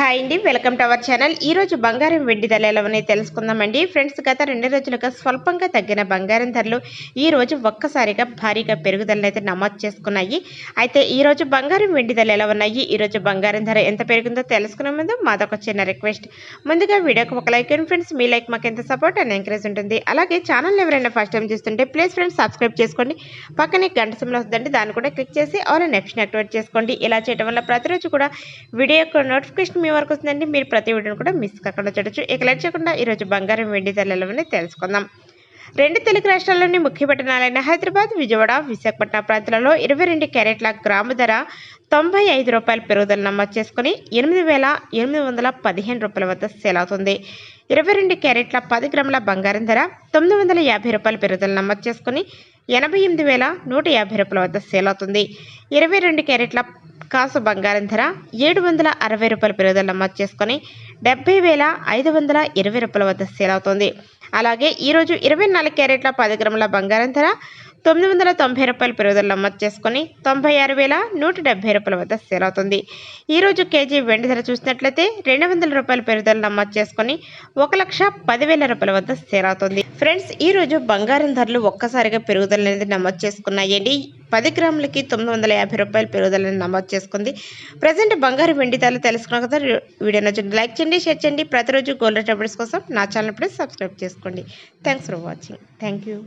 Hi అండి welcome to our channel. ఈ రోజు బంగారం వెండి ధరలు ఎలా ఉన్నాయి తెలుసుకుందామండి. ఫ్రెండ్స్ గత రెండు రోజులుగా స్వల్పంగా తగ్గిన బంగారం ధరలు ఈ రోజు ఒక్కసారిగా భారీగా పెరుగుదలను అయితే నమోదు చేసుకున్నాయి. అయితే ఈరోజు బంగారం వెండి ధరలు ఎలా ఉన్నాయి? ఈ రోజు బంగారం ధర ఎంత పెరిగిందో తెలుసుకునే ముందు మాదొక చిన్న రిక్వెస్ట్. ముందుగా వీడియోకి ఒక లైక్ అండ్ ఫ్రెండ్స్. మీ లైక్ మాకు ఎంత సపోర్ట్ అండ్ ఎంకరేజ్ ఉంటుంది. అలాగే ఛానల్ ఎవరైనా ఫస్ట్ టైం చూస్తుంటే ప్లీజ్ ఫ్రెండ్స్ సబ్స్క్రైబ్ చేసుకోండి. పక్కనే గంట సింబల్ వస్తుందండి దాన్ని కూడా క్లిక్ చేసి ఆల్ నెక్స్ట్ యాక్టివేట్ చేసుకోండి. ఇలా చేయడం వల్ల ప్రతిరోజు కూడా వీడియో యొక్క నోటిఫికేషన్ మీ వరకు వస్తుందండి. మీరు ప్రతి వీడియోని కూడా మిస్ కాకుండా చూడొచ్చు. ఇక లేట్ చేయకుండా ఈరోజు బంగారం వెండి ధరలని తెలుసుకుందాం. రెండు తెలుగు రాష్ట్రాల్లోని ముఖ్య పట్టణాలైన హైదరాబాద్ విజయవాడ విశాఖపట్నం ప్రాంతాలలో ఇరవై రెండు క్యారెట్ల గ్రాము ధర తొంభై ఐదు రూపాయల పెరుగుదల నమోదు చేసుకుని ఎనిమిది వేల ఎనిమిది వందల పదిహేను రూపాయల వద్ద సేల్ అవుతుంది. ఇరవై రెండు క్యారెట్ల పది గ్రాముల బంగారం ధర తొమ్మిది వందల యాభై రూపాయల పెరుగుదల నమోదు చేసుకుని ఎనభై ఎనిమిది వేల నూట యాభై రూపాయల వద్ద సేల్ అవుతుంది. ఇరవై రెండు క్యారెట్ల కాసు బంగారం ధర ఏడు వందల అరవై రూపాయల పెరుగుదల నమోదు చేసుకొని డెబ్బై వేల ఐదు వందల ఇరవై రూపాయల వద్ద సేల్ అవుతుంది. అలాగే ఈరోజు ఇరవై నాలుగు క్యారెట్ల పది గ్రాముల బంగారం ధర తొమ్మిది వందల తొంభై రూపాయల పెరుగుదల నమోదు చేసుకుని తొంభై ఆరు వేల నూట డెబ్బై రూపాయల వద్ద సేల్ అవుతుంది. ఈరోజు కేజీ వెండి ధర చూసినట్లయితే రెండు వందల రూపాయల పెరుగుదల నమోదు చేసుకొని ఒక లక్ష పదివేల రూపాయల వద్ద సేల్ అవుతుంది. ఫ్రెండ్స్ ఈ రోజు బంగారం ధరలు ఒక్కసారిగా పెరుగుదల అనేది నమోదు చేసుకున్నాయండి. పది గ్రాములకి తొమ్మిది వందల యాభై రూపాయల పెరుగుదలని నమోదు చేసుకుంది. ప్రజెంట్ బంగారు వెండి ధరలు తెలుసుకున్న కదా వీడియో నచ్చింది లైక్ చేయండి షేర్ చేయండి. ప్రతిరోజు గోల్డ్ అప్డేట్స్ కోసం నా ఛానల్ ఇప్పుడు సబ్స్క్రైబ్ చేసుకోండి. Thanks for watching. Thank you.